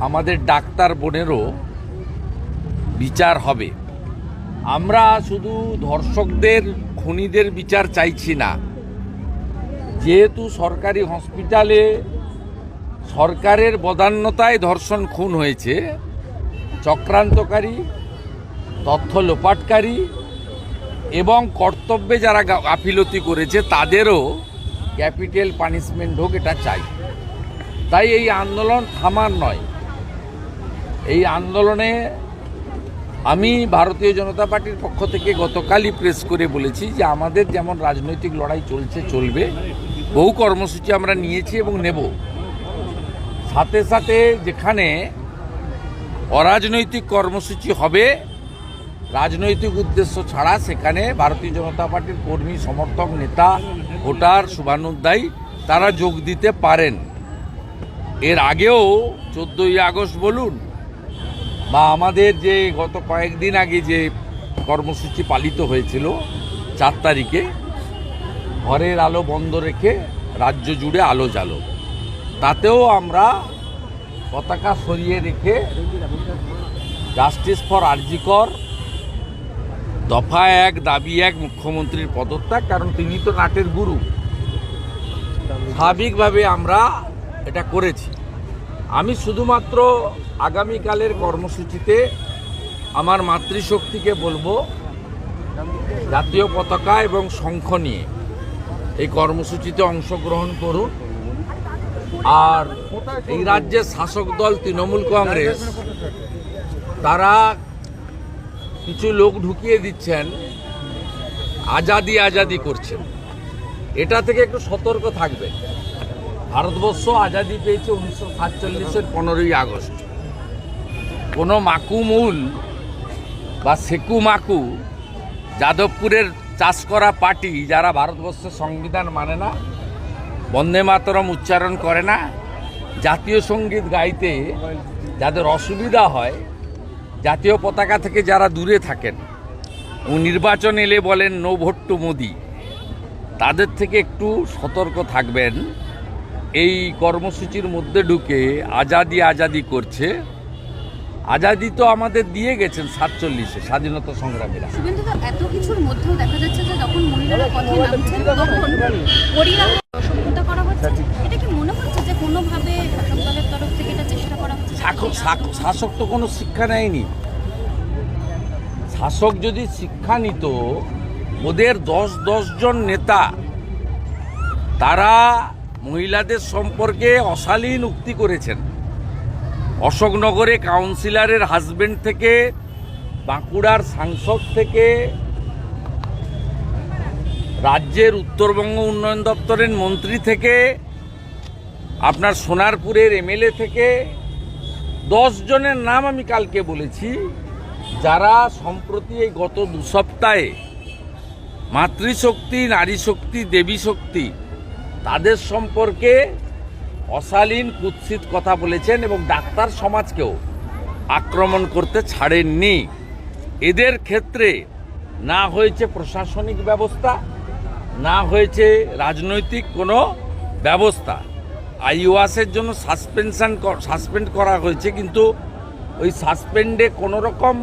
আমাদের ডাক্তার বোনেরও বিচার হবে। আমরা শুধু ধর্ষকদের, খুনিদের বিচার চাইছি না। যেহেতু সরকারি হসপিটালে সরকারের বদান্যতায় ধর্ষণ, খুন হয়েছে, চক্রান্তকারী, তথ্য লোপাটকারী এবং কর্তব্যে যারা গাফিলতি করেছে, তাদেরও ক্যাপিটাল পানিশমেন্ট হোক এটা চাই। তাই এই আন্দোলন থামার নয়। এই আন্দোলনে আমি ভারতীয় জনতা পার্টির পক্ষ থেকে গতকালই প্রেস করে বলেছি যে আমাদের যেমন রাজনৈতিক লড়াই চলছে, চলবে, বহু কর্মসূচি আমরা নিয়েছি এবং নেব। সাথে সাথে যেখানে অরাজনৈতিক কর্মসূচি হবে, রাজনৈতিক উদ্দেশ্য ছাড়া সেখানে ভারতীয় জনতা পার্টির কর্মী, সমর্থক, নেতা, ভোটার শুভানুধ্যায়ী তারা যোগ দিতে পারেন। এর আগেও চোদ্দোই আগস্ট বলুন বা আমাদের যে গত কয়েকদিন আগে যে কর্মসূচি পালিত হয়েছিল, চার তারিখে, ঘরের আলো বন্ধ রেখে রাজ্য জুড়ে আলো জ্বালো। তাতেও আমরা পতাকা সরিয়ে রেখে জাস্টিস ফর আরজিকর দফা এক, দাবি এক, মুখ্যমন্ত্রীর পদত্যাগ, কারণ তিনি তো নাটের গুরু। স্বাভাবিকভাবে আমরা এটা করেছি। আমি শুধুমাত্র আগামীকালের কর্মসূচিতে আমার মাতৃশক্তিকে বলব, জাতীয় পতাকা এবং শঙ্খ নিয়ে এই কর্মসূচিতে অংশগ্রহণ করুন। আর এই রাজ্যের শাসক দল তৃণমূল কংগ্রেস, তারা কিছু লোক ঢুকিয়ে দিচ্ছেন, আজাদি আজাদি করছেন। এটা থেকে একটু সতর্ক থাকবে। ভারতবর্ষ আজাদি পেয়েছে উনিশশো সাতচল্লিশের পনেরোই আগস্ট। কোনো মাকুমুল বা সেকু মাকু যাদবপুরের চাষ করা পার্টি যারা ভারতবর্ষের সংবিধান মানে না, বন্দে মাতরম উচ্চারণ করে না, জাতীয় সংগীত গাইতে যাদের অসুবিধা হয়, জাতীয় পতাকা থেকে যারা দূরে থাকেন ও নির্বাচন এলে বলেন, নো ভোট টু মোদি। তাদের থেকে একটু সতর্ক থাকবেন। এই কর্মসূচির মধ্যে ঢুকে আজাদি আজাদি করছে। আজাদি তো আমাদের দিয়ে গেছেন সাতচল্লিশে স্বাধীনতা সংগ্রামীরা। এত কিছুর মধ্যেও দেখা যাচ্ছে যে যখন মহিলারা পথে নামছেন তখন করা হচ্ছে। এটা কি মনে হচ্ছে যে কোনোভাবে শাসক দলের তরফ থেকে এটা চেষ্টা করা হচ্ছে? শাসক শাসক- শাসক তো কোনো শিক্ষা নেয়নি। শাসক যদি শিক্ষা নিত ওদের দশ দশজন নেতা তারা মহিলাদের সম্পর্কে অশালীন উক্তি করেছেন। অশোকনগরে কাউন্সিলরের হাজবেন্ড থেকে, বাঁকুড়ার সাংসদ থেকে, রাজ্যের উত্তরবঙ্গ উন্নয়ন দপ্তরের মন্ত্রী থেকে, আপনার সোনারপুরের এমএলএ থেকে, দশ জনের নাম আমি কালকে বলেছি, যারা সম্প্রতি এই গত দু সপ্তাহে মাতৃশক্তি নারী শক্তি দেবী শক্তি তাদের সম্পর্কে অশালীন, কুৎসিত কথা বলেছেন এবং ডাক্তার সমাজকেও আক্রমণ করতে ছাড়েননি। এদের ক্ষেত্রে না হয়েছে প্রশাসনিক ব্যবস্থা, না হয়েছে রাজনৈতিক কোনো ব্যবস্থা। আইওয়াসের জন্য সাসপেনশন সাসপেন্ড করা হয়েছে, কিন্তু ওই সাসপেন্ডে কোনো রকম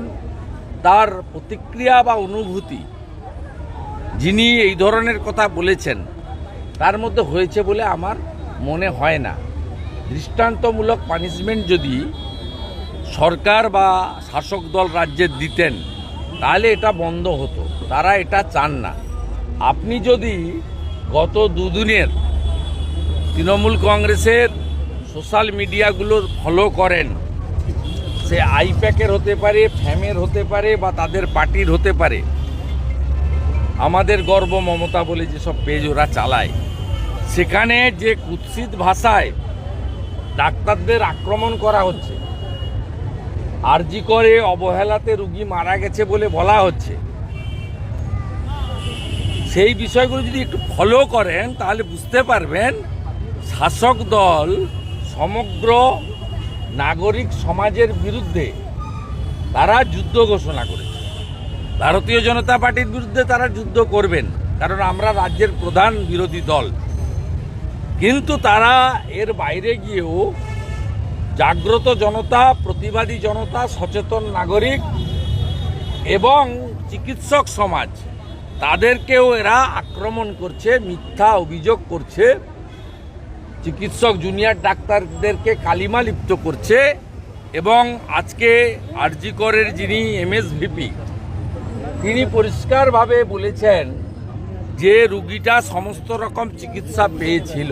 তার প্রতিক্রিয়া বা অনুভূতি যিনি এই ধরনের কথা বলেছেন তার মধ্যে হয়েছে বলে আমার মনে হয় না। দৃষ্টান্তমূলক পানিশমেন্ট যদি সরকার বা শাসক দল রাজ্যে দিতেন, তাহলে এটা বন্ধ হতো। তারা এটা চান না। আপনি যদি গত দুদিনের তৃণমূল কংগ্রেসের সোশ্যাল মিডিয়াগুলো ফলো করেন, সে আইপ্যাকের হতে পারে, ফ্যামের হতে পারে বা তাদের পার্টির হতে পারে, আমাদের গর্ব মমতা বলে যেসব পেজ ওরা চালায় সেখানে যে কুৎসিত ভাষায় ডাক্তারদের আক্রমণ করা হচ্ছে, আরজি করে অবহেলাতে রুগী মারা গেছে বলে বলা হচ্ছে, সেই বিষয়গুলো যদি একটু ফলো করেন, তাহলে বুঝতে পারবেন শাসক দল সমগ্র নাগরিক সমাজের বিরুদ্ধে তারা যুদ্ধ ঘোষণা করেছে। ভারতীয় জনতা পার্টির বিরুদ্ধে তারা যুদ্ধ করবেন, কারণ আমরা রাজ্যের প্রধান বিরোধী দল। কিন্তু তারা এর বাইরে গিয়েও জাগ্রত জনতা, প্রতিবাদী জনতা, সচেতন নাগরিক এবং চিকিৎসক সমাজ, তাদেরকেও এরা আক্রমণ করছে, মিথ্যা অভিযোগ করছে। চিকিৎসক জুনিয়র ডাক্তারদেরকে কালিমা লিপ্ত করছে এবং আজকে আরজিকরের যিনি এমএসভিপি, তিনি পরিষ্কারভাবে বলেছেন যে রুগীটা সমস্ত রকম চিকিৎসা পেয়েছিল